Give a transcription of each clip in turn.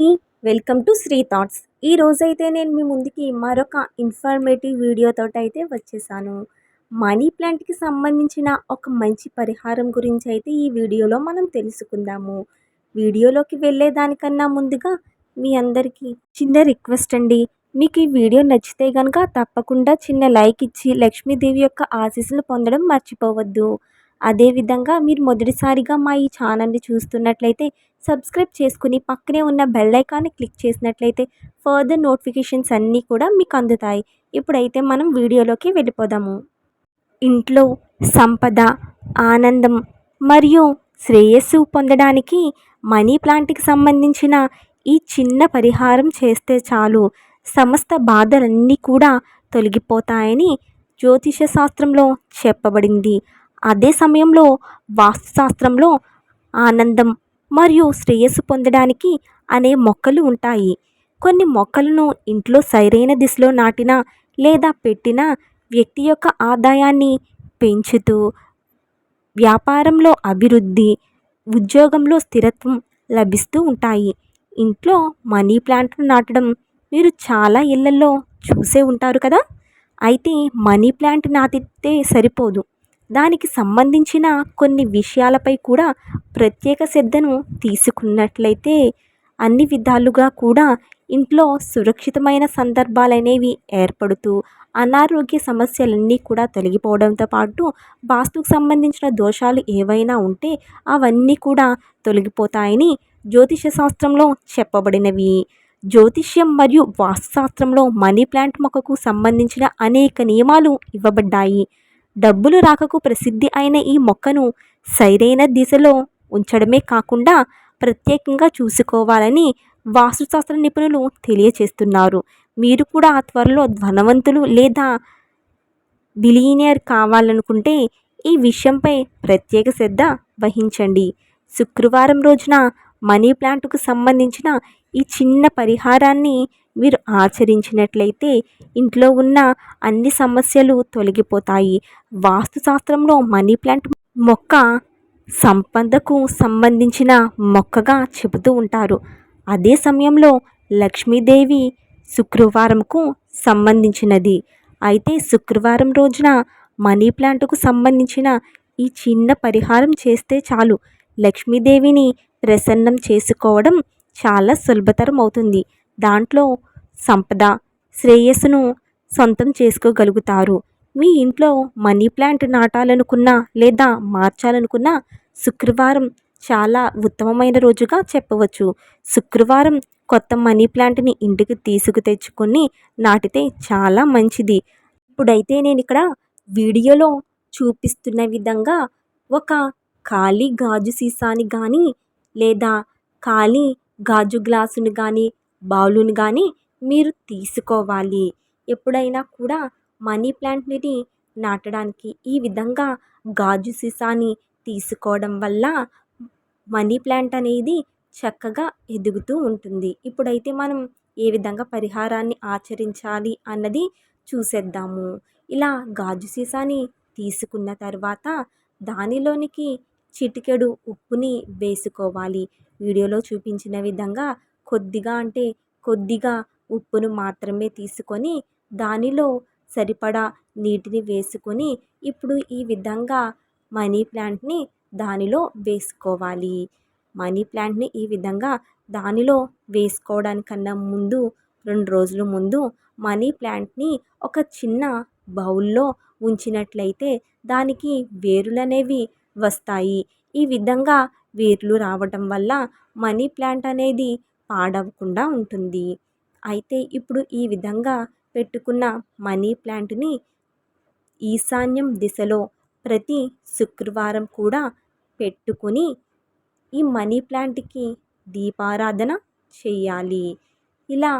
అండి welcome to Shri thoughts. ఈ రోజైతే నేను మీ ముందుకి మరొక ఇన్ఫర్మేటివ్ వీడియోతో అయితే వచ్చేసాను. మనీ ప్లాంట్కి సంబంధించిన ఒక మంచి పరిహారం గురించి అయితే ఈ వీడియోలో మనం తెలుసుకుందాము. వీడియోలోకి వెళ్ళేదానికన్నా ముందుగా మీ అందరికీ చిన్న రిక్వెస్ట్ అండి. మీకు ఈ వీడియో నచ్చితే కనుక తప్పకుండా చిన్న లైక్ ఇచ్చి లక్ష్మీదేవి యొక్క ఆశీస్సులు పొందడం మర్చిపోవద్దు. అదేవిధంగా మీరు మొదటిసారిగా మా ఈ ఛానల్ని చూస్తున్నట్లయితే సబ్స్క్రైబ్ చేసుకుని పక్కనే ఉన్న బెల్ ఐకాన్ని క్లిక్ చేసినట్లయితే ఫర్దర్ నోటిఫికేషన్స్ అన్నీ కూడా మీకు అందుతాయి. ఇప్పుడైతే మనం వీడియోలోకి వెళ్ళిపోదాము. ఇంట్లో సంపద ఆనందం మరియు శ్రేయస్సు పొందడానికి మనీ ప్లాంట్కి సంబంధించిన ఈ చిన్న పరిహారం చేస్తే చాలు. సమస్త బాధలన్నీ కూడా తొలగిపోతాయని జ్యోతిష శాస్త్రంలో చెప్పబడింది. అదే సమయంలో వాస్తుశాస్త్రంలో ఆనందం మరియు శ్రేయస్సు పొందడానికి అనే మొక్కలు ఉంటాయి. కొన్ని మొక్కలను ఇంట్లో సరైన దిశలో నాటిన లేదా పెట్టిన వ్యక్తి యొక్క ఆదాయాన్ని పెంచుతూ వ్యాపారంలో అభివృద్ధి ఉద్యోగంలో స్థిరత్వం లభిస్తూ ఉంటాయి. ఇంట్లో మనీ ప్లాంట్ను నాటడం మీరు చాలా ఇళ్ళలో చూసే ఉంటారు కదా? అయితే మనీ ప్లాంట్ నాటితే సరిపోదు. దానికి సంబంధించిన కొన్ని విషయాలపై కూడా ప్రత్యేక శ్రద్ధను తీసుకున్నట్లయితే అన్ని విధాలుగా కూడా ఇంట్లో సురక్షితమైన సందర్భాలు అనేవి ఏర్పడుతూ అనారోగ్య సమస్యలన్నీ కూడా తొలగిపోవడంతో పాటు వాస్తుకు సంబంధించిన దోషాలు ఏవైనా ఉంటే అవన్నీ కూడా తొలగిపోతాయని జ్యోతిష శాస్త్రంలో చెప్పబడినవి. జ్యోతిష్యం మరియు వాస్తుశాస్త్రంలో మనీ ప్లాంట్ మొక్కకు సంబంధించిన అనేక నియమాలు ఇవ్వబడ్డాయి. డబ్బులు రాకకు ప్రసిద్ధి అయిన ఈ మొక్కను సరైన దిశలో ఉంచడమే కాకుండా ప్రత్యేకంగా చూసుకోవాలని వాస్తుశాస్త్ర నిపుణులు తెలియచేస్తున్నారు. మీరు కూడా త్వరలో ధనవంతులు లేదా బిలియనియర్ కావాలనుకుంటే ఈ విషయంపై ప్రత్యేక శ్రద్ధ వహించండి. శుక్రవారం రోజున మనీ ప్లాంట్కు సంబంధించిన ఈ చిన్న పరిహారాన్ని మీరు ఆచరించినట్లయితే ఇంట్లో ఉన్న అన్ని సమస్యలు తొలగిపోతాయి. వాస్తుశాస్త్రంలో మనీ ప్లాంట్ మొక్క సంపదకు సంబంధించిన మొక్కగా చెబుతూ ఉంటారు. అదే సమయంలో లక్ష్మీదేవి శుక్రవారంకు సంబంధించినది. అయితే శుక్రవారం రోజున మనీ ప్లాంట్కు సంబంధించిన ఈ చిన్న పరిహారం చేస్తే చాలు. లక్ష్మీదేవిని ప్రసన్నం చేసుకోవడం చాలా సులభతరం అవుతుంది. దాంట్లో సంపద శ్రేయస్సును సొంతం చేసుకోగలుగుతారు. మీ ఇంట్లో మనీ ప్లాంట్ నాటాలనుకున్నా లేదా మార్చాలనుకున్నా శుక్రవారం చాలా ఉత్తమమైన రోజుగా చెప్పవచ్చు. శుక్రవారం కొత్త మనీ ప్లాంట్ని ఇంటికి తీసుకు తెచ్చుకొని నాటితే చాలా మంచిది. ఇప్పుడైతే నేను ఇక్కడ వీడియోలో చూపిస్తున్న విధంగా ఒక ఖాళీ గాజు సీసాని కానీ లేదా ఖాళీ గాజు గ్లాసుని కానీ బౌలుని కానీ మీరు తీసుకోవాలి. ఎప్పుడైనా కూడా మనీ ప్లాంట్ని నాటడానికి ఈ విధంగా గాజు సీసాని తీసుకోవడం వల్ల మనీ ప్లాంట్ అనేది చక్కగా ఎదుగుతూ ఉంటుంది. ఇప్పుడైతే మనం ఏ విధంగా పరిహారాన్ని ఆచరించాలి అన్నది చూసేద్దాము. ఇలా గాజు సీసాని తీసుకున్న తర్వాత దానిలోనికి చిటికెడు ఉప్పుని వేసుకోవాలి. వీడియోలో చూపించిన విధంగా కొద్దిగా అంటే కొద్దిగా ఉప్పును మాత్రమే తీసుకొని దానిలో సరిపడా నీటిని వేసుకొని ఇప్పుడు ఈ విధంగా మనీ ప్లాంట్ని దానిలో వేసుకోవాలి. మనీ ప్లాంట్ని ఈ విధంగా దానిలో వేసుకోవడానికన్నా ముందు రెండు రోజుల ముందు మనీ ప్లాంట్ని ఒక చిన్న బౌల్లో ఉంచినట్లయితే దానికి వేరులు అనేవి వస్తాయి. ఈ విధంగా వేర్లు రావటం వల్ల మనీ ప్లాంట్ అనేది పాడవకుండా ఉంటుంది. అయితే ఇప్పుడు ఈ విధంగా పెట్టుకున్న మనీ ప్లాంట్ని ఈశాన్యం దిశలో ప్రతి శుక్రవారం కూడా పెట్టుకుని ఈ మనీ ప్లాంట్కి దీపారాధన చేయాలి. ఇలా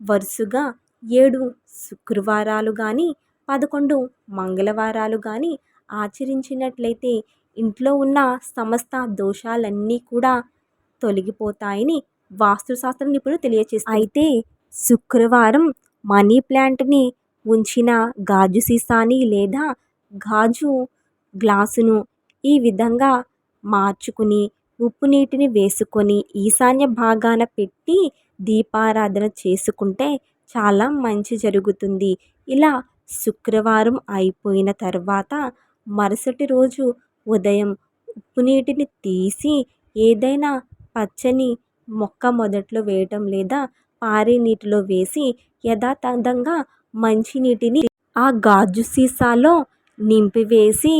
వరుసగా ఏడు శుక్రవారాలు కానీ పదకొండు మంగళవారాలు కానీ ఆచరించినట్లయితే ఇంట్లో ఉన్న సమస్త దోషాలన్నీ కూడా తొలగిపోతాయని వాస్తుశాస్త్ర నిపుణులు తెలియచేస్తారు అయితే శుక్రవారం మనీ ప్లాంట్ని ఉంచిన గాజు సీసాని లేదా గాజు గ్లాసును ఈ విధంగా మార్చుకుని ఉప్పు నీటిని వేసుకొని ఈశాన్య భాగాన పెట్టి దీపారాధన చేసుకుంటే చాలా మంచి జరుగుతుంది. ఇలా శుక్రవారం అయిపోయిన తర్వాత మరుసటి రోజు ఉదయం ఉప్పు నీటిని తీసి ఏదైనా పచ్చని మొక్క మొదట్లో వేయటం లేదా పారే నీటిలో వేసి యథాతథంగా మంచినీటిని ఆ గాజు సీసాలో నింపివేసి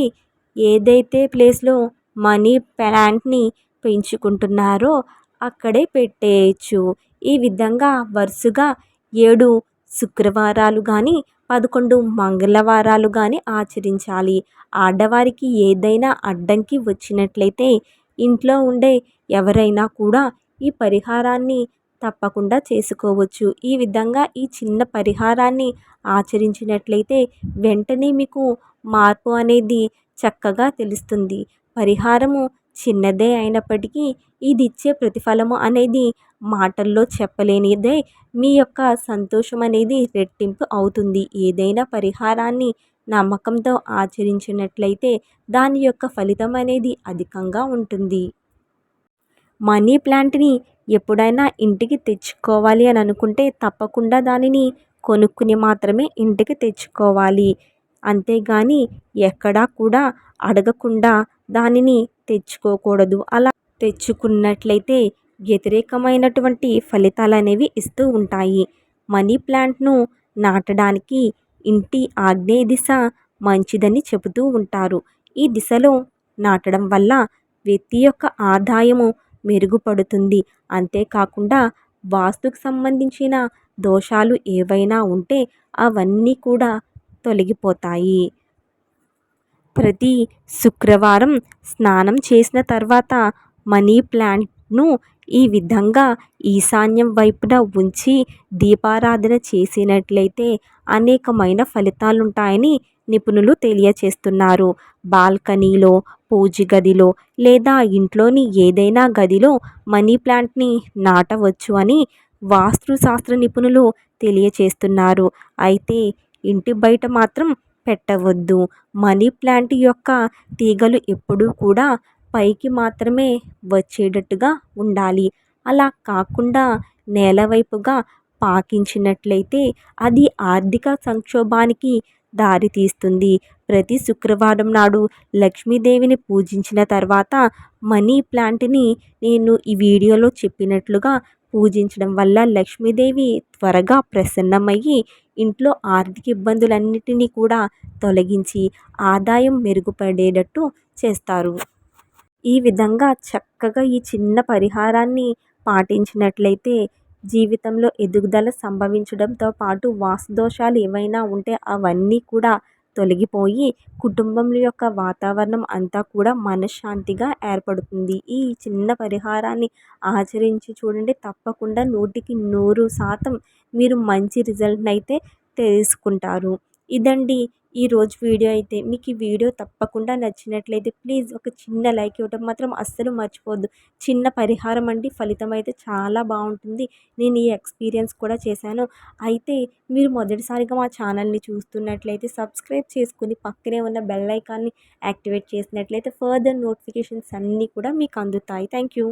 ఏదైతే ప్లేస్లో మనీ ప్లాంట్ని పెంచుకుంటున్నారో అక్కడే పెట్టేయచ్చు. ఈ విధంగా వరుసగా ఏడు శుక్రవారాలు కానీ పదకొండు మంగళవారాలు కానీ ఆచరించాలి. ఆడవారికి ఏదైనా అడ్డంకి వచ్చినట్లయితే ఇంట్లో ఉండే ఎవరైనా కూడా ఈ పరిహారాన్ని తప్పకుండా చేసుకోవచ్చు. ఈ విధంగా ఈ చిన్న పరిహారాన్ని ఆచరించినట్లయితే వెంటనే మీకు మార్పు అనేది చక్కగా తెలుస్తుంది. పరిహారము చిన్నదే అయినప్పటికీ ఇది ఇచ్చే ప్రతిఫలము అనేది మాటల్లో చెప్పలేనిదే మీ యొక్క సంతోషం అనేది రెట్టింపు అవుతుంది. ఏదైనా పరిహారాన్ని నమ్మకంతో ఆచరించినట్లయితే దాని యొక్క ఫలితం అనేది అధికంగా ఉంటుంది. మనీ ప్లాంట్ని ఎప్పుడైనా ఇంటికి తెచ్చుకోవాలి అని అనుకుంటే తప్పకుండా దానిని కొనుక్కుని మాత్రమే ఇంటికి తెచ్చుకోవాలి. అంతేగాని ఎక్కడా కూడా అడగకుండా దానిని తెచ్చుకోకూడదు. అలా తెచ్చుకున్నట్లయితే వ్యతిరేకమైనటువంటి ఫలితాలు అనేవి ఇస్తూ ఉంటాయి. మనీ ప్లాంట్ను నాటడానికి ఇంటి ఆగ్నేయ దిశ మంచిదని చెబుతూ ఉంటారు. ఈ దిశలో నాటడం వల్ల వ్యక్తి యొక్క ఆదాయము మెరుగుపడుతుంది. అంతేకాకుండా వాస్తుకు సంబంధించిన దోషాలు ఏవైనా ఉంటే అవన్నీ కూడా తొలగిపోతాయి. ప్రతి శుక్రవారం స్నానం చేసిన తర్వాత మనీ ప్లాంట్ను ఈ విధంగా ఈశాన్యం వైపున ఉంచి దీపారాధన చేసినట్లయితే అనేకమైన ఫలితాలుంటాయని నిపుణులు తెలియచేస్తున్నారు. బాల్కనీలో పూజ గదిలో లేదా ఇంట్లోని ఏదైనా గదిలో మనీ ప్లాంట్ని నాటవచ్చు అని వాస్తు శాస్త్ర నిపుణులు తెలియచేస్తున్నారు. అయితే ఇంటి బయట మాత్రం పెట్టవద్దు. మనీ ప్లాంట్ యొక్క తీగలు ఎప్పుడూ కూడా పైకి మాత్రమే వచ్చేటట్టుగా ఉండాలి. అలా కాకుండా నేల వైపుగా పాకించినట్లయితే అది ఆర్థిక సంక్షోభానికి దారితీస్తుంది ప్రతి శుక్రవారం నాడు లక్ష్మీదేవిని పూజించిన తర్వాత మనీ ప్లాంట్ని నేను ఈ వీడియోలో చెప్పినట్లుగా పూజించడం వల్ల లక్ష్మీదేవి త్వరగా ప్రసన్నమయ్యి ఇంట్లో ఆర్థిక ఇబ్బందులన్నిటినీ కూడా తొలగించి ఆదాయం మెరుగుపడేటట్టు చేస్తారు. ఈ విధంగా చక్కగా ఈ చిన్న పరిహారాన్ని పాటించినట్లయితే జీవితంలో ఎదుగుదల సంభవించడంతో పాటు వాస్తు దోషాలు ఏవైనా ఉంటే అవన్నీ కూడా తొలగిపోయి కుటుంబం యొక్క వాతావరణం అంతా కూడా మనశ్శాంతిగా ఏర్పడుతుంది. ఈ చిన్న పరిహారాన్ని ఆచరించి చూడండి. తప్పకుండా నూటికి నూరు శాతం మీరు మంచి రిజల్ట్ని అయితే తెలుసుకుంటారు. ఇదండి ఈరోజు వీడియో అయితే. మీకు ఈ వీడియో తప్పకుండా నచ్చినట్లయితే ప్లీజ్ ఒక చిన్న లైక్ ఇవ్వడం మాత్రం అస్సలు మర్చిపోవద్దు. చిన్న పరిహారం అండి. ఫలితం అయితే చాలా బాగుంటుంది. నేను ఈ ఎక్స్పీరియన్స్ కూడా చేశాను. అయితే మీరు మొదటిసారిగా మా ఛానల్ని చూస్తున్నట్లయితే సబ్స్క్రైబ్ చేసుకుని పక్కనే ఉన్న బెల్ ఐకాన్ని యాక్టివేట్ చేసినట్లయితే ఫర్దర్ నోటిఫికేషన్స్ అన్నీ కూడా మీకు అందుతాయి. Thank you